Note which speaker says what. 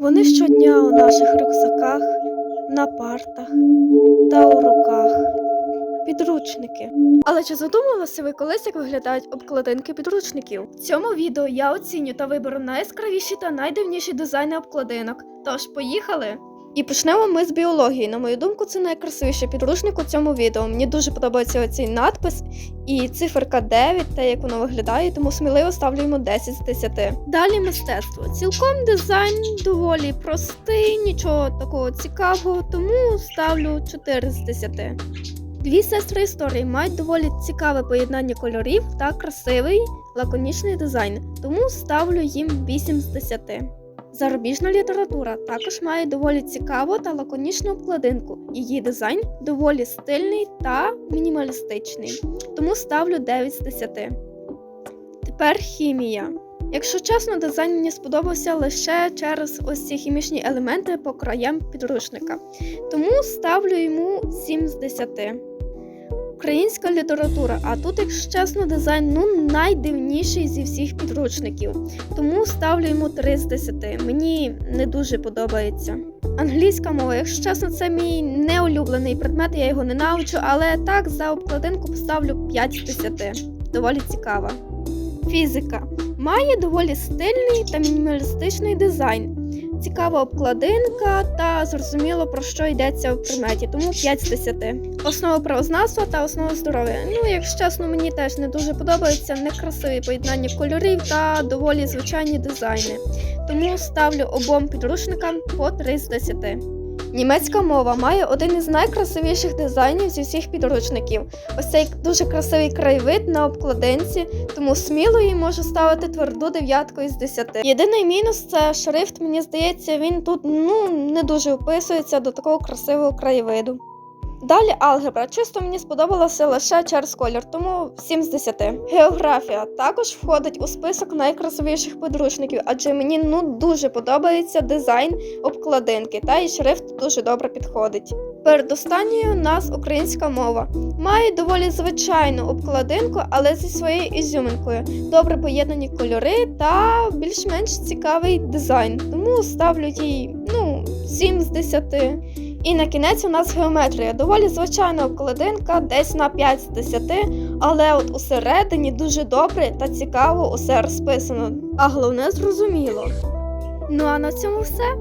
Speaker 1: Вони щодня у наших рюкзаках, на партах та у руках. Підручники. Але чи задумувалися ви колись, як виглядають обкладинки підручників? В цьому відео я оціню та виберу найяскравіші та найдивніші дизайни обкладинок. Тож, поїхали! І почнемо ми з біології. На мою думку, це найкрасивіший підручник у цьому відео. Мені дуже подобається оцей надпис і циферка 9, те, як воно виглядає, тому сміливо ставлю йому 10 з 10. Далі мистецтво. Цілком дизайн доволі простий, нічого такого цікавого, тому ставлю 4 з 10. Дві сестри історії мають доволі цікаве поєднання кольорів та красивий лаконічний дизайн, тому ставлю їм 8 з 10. Зарубіжна література також має доволі цікаву та лаконічну обкладинку. Її дизайн доволі стильний та мінімалістичний, тому ставлю 9 з 10. Тепер хімія. Якщо чесно, дизайн мені сподобався лише через ось ці хімічні елементи по краям підручника, тому ставлю йому 7 з 10. Українська література, а тут, якщо чесно, дизайн ну найдивніший зі всіх підручників. Тому ставлю йому 3 з 10. Мені не дуже подобається. Англійська мова, якщо чесно, це мій неулюблений предмет, я його ненавиджу, але так за обкладинку поставлю 5 з 10. Доволі цікава. Фізика має доволі стильний та мінімалістичний дизайн. Цікава обкладинка та зрозуміло про що йдеться в предметі, тому 5 з 10. Основа правознавства та основа здоров'я. Ну, якщо чесно, мені теж не дуже подобається некрасиві поєднання кольорів та доволі звичайні дизайни. Тому ставлю обом підручникам по 3 з 10. Німецька мова має один із найкрасивіших дизайнів зі всіх підручників. Ось цей дуже красивий краєвид на обкладинці, тому сміло їй можу ставити тверду дев'ятку із 10. Єдиний мінус це шрифт, мені здається, він тут ну не дуже вписується до такого красивого краєвиду. Далі алгебра. Чисто мені сподобалося лише через колір, тому 7 з 10. Географія також входить у список найкрасивіших підручників, адже мені ну дуже подобається дизайн обкладинки, та і шрифт дуже добре підходить. Передостанньою у нас українська мова. Має доволі звичайну обкладинку, але зі своєю ізюминкою. Добре поєднані кольори та більш-менш цікавий дизайн. Тому ставлю їй ну 7 з 10. І на кінець у нас геометрія. Доволі звичайна обкладинка, десь на 5 з 10, але от усередині дуже добре та цікаво усе розписано. А головне зрозуміло. Ну а на цьому все.